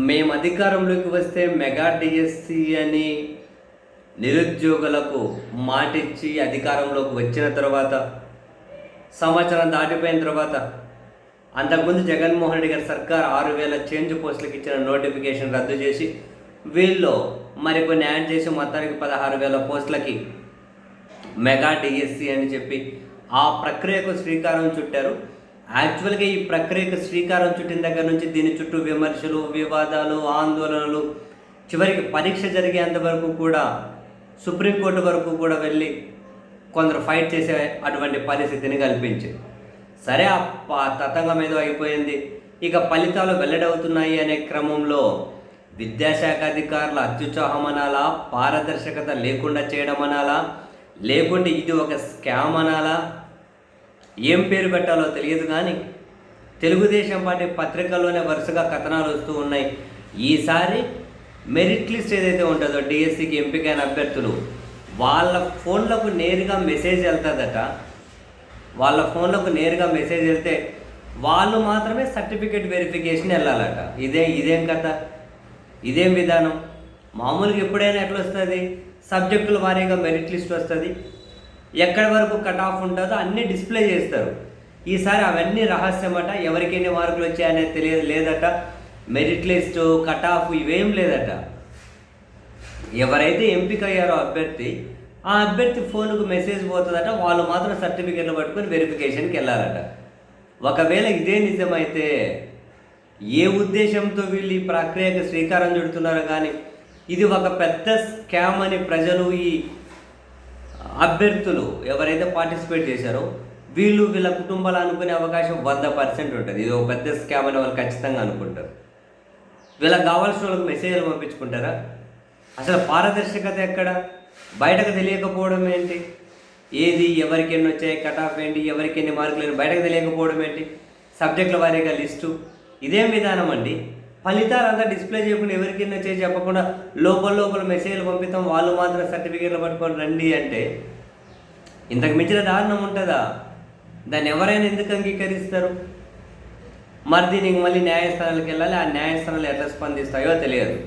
మేము అధికారంలోకి వస్తే మెగా డిఎస్సి అని నిరుద్యోగులకు మాటిచ్చి అధికారంలోకి వచ్చిన తర్వాత సంవత్సరం దాటిపోయిన తర్వాత అంతకుముందు జగన్మోహన్ రెడ్డి గారి సర్కార్ ఆరు వేల చేంజ్ పోస్టులకు ఇచ్చిన నోటిఫికేషన్ రద్దు చేసి వీళ్ళు మరికొన్ని యాడ్ చేసి మొత్తానికి పదహారు వేల పోస్టులకి మెగా డిఎస్సి అని చెప్పి ఆ ప్రక్రియకు శ్రీకారం చుట్టారు. యాక్చువల్గా ఈ ప్రక్రియకు శ్రీకారం చుట్టిన దగ్గర నుంచి దీని చుట్టూ విమర్శలు వివాదాలు ఆందోళనలు చివరికి పరీక్ష జరిగేంత వరకు కూడా సుప్రీంకోర్టు వరకు కూడా వెళ్ళి కొందరు ఫైట్ చేసే అటువంటి పరిస్థితిని కల్పించింది సరే ఆ తతంగం ఏదో అయిపోయింది. ఇక ఫలితాలు వెల్లడవుతున్నాయి అనే క్రమంలో విద్యాశాఖ అధికారుల అత్యుత్సాహం అనాలా పారదర్శకత లేకుండా చేయడం అనాలా లేకుంటే ఇది ఒక స్కామ్ అనాలా ఏం పేరు పెట్టాలో తెలియదు కానీ తెలుగుదేశం పార్టీ పత్రికల్లోనే వరుసగా కథనాలు వస్తూ ఉన్నాయి. ఈసారి మెరిట్ లిస్ట్ ఏదైతే ఉంటుందో డిఎస్సికి ఎంపికైన అభ్యర్థులు వాళ్ళ ఫోన్లకు నేరుగా మెసేజ్ వెళ్తుందట. వాళ్ళ ఫోన్లకు నేరుగా మెసేజ్ వెళ్తే వాళ్ళు మాత్రమే సర్టిఫికేట్ వెరిఫికేషన్ వెళ్ళాలట. ఇదే ఇదేం కథ? ఇదేం విధానం? మామూలుగా ఎప్పుడైనా ఎట్లా వస్తుంది? సబ్జెక్టుల వారీగా మెరిట్ లిస్ట్ వస్తుంది? ఎక్కడి వరకు కట్ ఆఫ్ ఉంటుందో అన్నీ డిస్ప్లే చేస్తారు. ఈసారి అవన్నీ రహస్యమట ఎవరికి ఎన్ని మార్కులు వచ్చాయనేది తెలియదు లేదట. మెరిట్ లిస్ట్ కట్ ఆఫ్ ఇవేం లేదట. ఎవరైతే ఎంపిక అయ్యారో అభ్యర్థి ఆ అభ్యర్థి ఫోన్కు మెసేజ్ పోతుందట వాళ్ళు మాత్రం సర్టిఫికేట్లు పట్టుకొని వెరిఫికేషన్కి వెళ్ళాలట. ఒకవేళ ఇదే నిజమైతే ఏ ఉద్దేశంతో వీళ్ళు ఈ ప్రక్రియకు శ్రీకారం చుడుతున్నారో కానీ ఇది ఒక పెద్ద స్కామ్ అని ప్రజలు ఈ అభ్యర్థులు ఎవరైతే పార్టిసిపేట్ చేశారో వీళ్ళు వీళ్ళ కుటుంబాలు అనుకునే అవకాశం వంద పర్సెంట్ ఉంటుంది. ఇది ఒక పెద్ద స్కామ్ అని వాళ్ళు ఖచ్చితంగా అనుకుంటారు. వీళ్ళకి కావాల్సిన వాళ్ళకి మెసేజ్లు పంపించుకుంటారా? అసలు పారదర్శకత ఎక్కడ? బయటకు తెలియకపోవడం ఏంటి? ఏది ఎవరికి ఎన్ని వచ్చాయి కట్ ఆఫ్ ఏంటి ఎవరికి ఎన్ని మార్కులు బయటకు తెలియకపోవడం ఏంటి? సబ్జెక్టుల వారీగా లిస్టు. ఇదేం విధానం అండి. ఫలితాలు అంతా డిస్ప్లే చేయకుండా ఎవరికి చేసి చెప్పకుండా లోపల లోపల మెసేజ్లు పంపిస్తాం. వాళ్ళు మాత్రం సర్టిఫికేట్లు పట్టుకొని రండి అంటే ఇంతకు మించిన దారుణం ఉంటుందా? దాన్ని ఎవరైనా ఎందుకు అంగీకరిస్తారు? మరి దీనికి మళ్ళీ న్యాయస్థానాలకు వెళ్ళాలి. ఆ న్యాయస్థానాలు ఎట్లా స్పందిస్తాయో తెలియదు.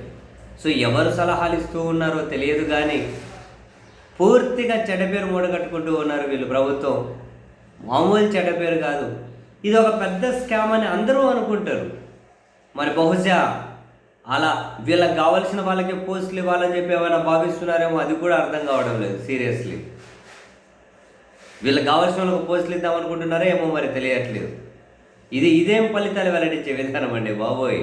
సో ఎవరు సలహాలు ఇస్తూ ఉన్నారో తెలియదు కానీ పూర్తిగా చెడపేరు పేరు మూడగట్టుకుంటూ ఉన్నారు వీళ్ళు ప్రభుత్వం. మామూలు చెడ్డ పేరు కాదు. ఇది ఒక పెద్ద స్కామ్ అని అందరూ అనుకుంటారు. మరి బహుశా అలా వీళ్ళకి కావాల్సిన వాళ్ళకి పోస్టులు ఇవ్వాలని చెప్పి ఏమైనా భావిస్తున్నారేమో అది కూడా అర్థం కావడం లేదు సీరియస్లీ. వీళ్ళకి కావాల్సిన వాళ్ళకి పోస్టులు ఇద్దామనుకుంటున్నారో ఏమో మరి తెలియట్లేదు. ఇది ఇదేం ఫలితాలు వెల్లడించే విధానం అండి బాబోయ్.